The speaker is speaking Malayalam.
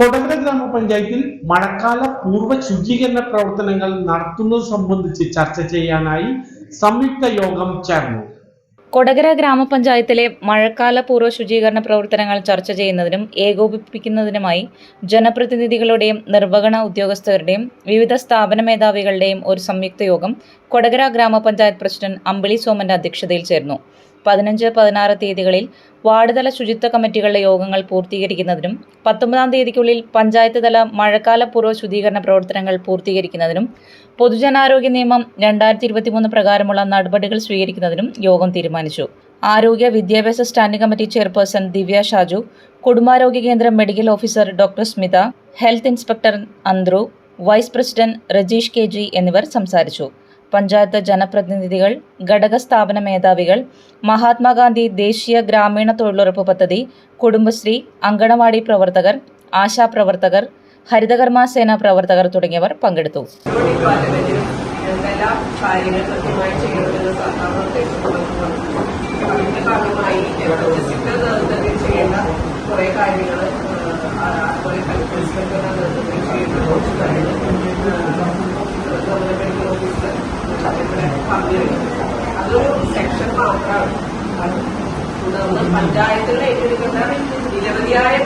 കൊടകര ഗ്രാമപഞ്ചായത്തിൽ മഴക്കാല പൂർവ ശുചീകരണ പ്രവർത്തനങ്ങൾ നടത്തുന്നത് സംബന്ധിച്ച് ചർച്ച ചെയ്യാനായി സംയുക്ത യോഗം ചേർന്നു. കൊടകര ഗ്രാമപഞ്ചായത്തിലെ മഴക്കാല പൂർവ ശുചീകരണ പ്രവർത്തനങ്ങൾ ചർച്ച ചെയ്യുന്നതിനും ഏകോപിപ്പിക്കുന്നതിനുമായി ജനപ്രതിനിധികളുടെയും നിർവഹണ ഉദ്യോഗസ്ഥരുടെയും വിവിധ സ്ഥാപന മേധാവികളുടെയും ഒരു സംയുക്ത യോഗം കൊടകര ഗ്രാമപഞ്ചായത്ത് പ്രസിഡന്റ് അമ്പിളി സോമന്റെ അധ്യക്ഷതയിൽ ചേർന്നു. പതിനഞ്ച് പതിനാറ് തീയതികളിൽ വാർഡ് തല ശുചിത്വ കമ്മിറ്റികളുടെ യോഗങ്ങൾ പൂർത്തീകരിക്കുന്നതിനും പത്തൊമ്പതാം തീയതിക്കുള്ളിൽ പഞ്ചായത്ത് തല മഴക്കാല പൂർവ ശുചീകരണ പ്രവർത്തനങ്ങൾ പൂർത്തീകരിക്കുന്നതിനും പൊതുജനാരോഗ്യ നിയമം രണ്ടായിരത്തി ഇരുപത്തിമൂന്ന് പ്രകാരമുള്ള നടപടികൾ സ്വീകരിക്കുന്നതിനും യോഗം തീരുമാനിച്ചു. ആരോഗ്യ വിദ്യാഭ്യാസ standing committee chairperson Divya Shaju കുടുംബാരോഗ്യ കേന്ദ്രം medical officer doctor Smitha health inspector Anthru vice president Rajeesh K G എന്നിവർ സംസാരിച്ചു. പഞ്ചായത്ത് ജനപ്രതിനിധികൾ ഘടക സ്ഥാപന മേധാവികൾ മഹാത്മാഗാന്ധി ദേശീയ ഗ്രാമീണ തൊഴിലുറപ്പ് പദ്ധതി കുടുംബശ്രീ അങ്കണവാടി പ്രവർത്തകർ ആശാപ്രവർത്തകർ ഹരിതകർമ്മ സേന പ്രവർത്തകർ തുടങ്ങിയവർ പങ്കെടുത്തു. കാര്യങ്ങൾ ചെയ്യേണ്ട കുറെ കാര്യങ്ങൾ അതുപോലെ ഹെൽത്ത് ഇൻസ്പെക്ടറുടെ നേതൃത്വത്തിൽ ചെയ്യേണ്ട കുറച്ച് കാര്യങ്ങൾ ഗവൺമെന്റ് മെഡിക്കൽ ഇവിടെ അതൊരു നിരവധിയായ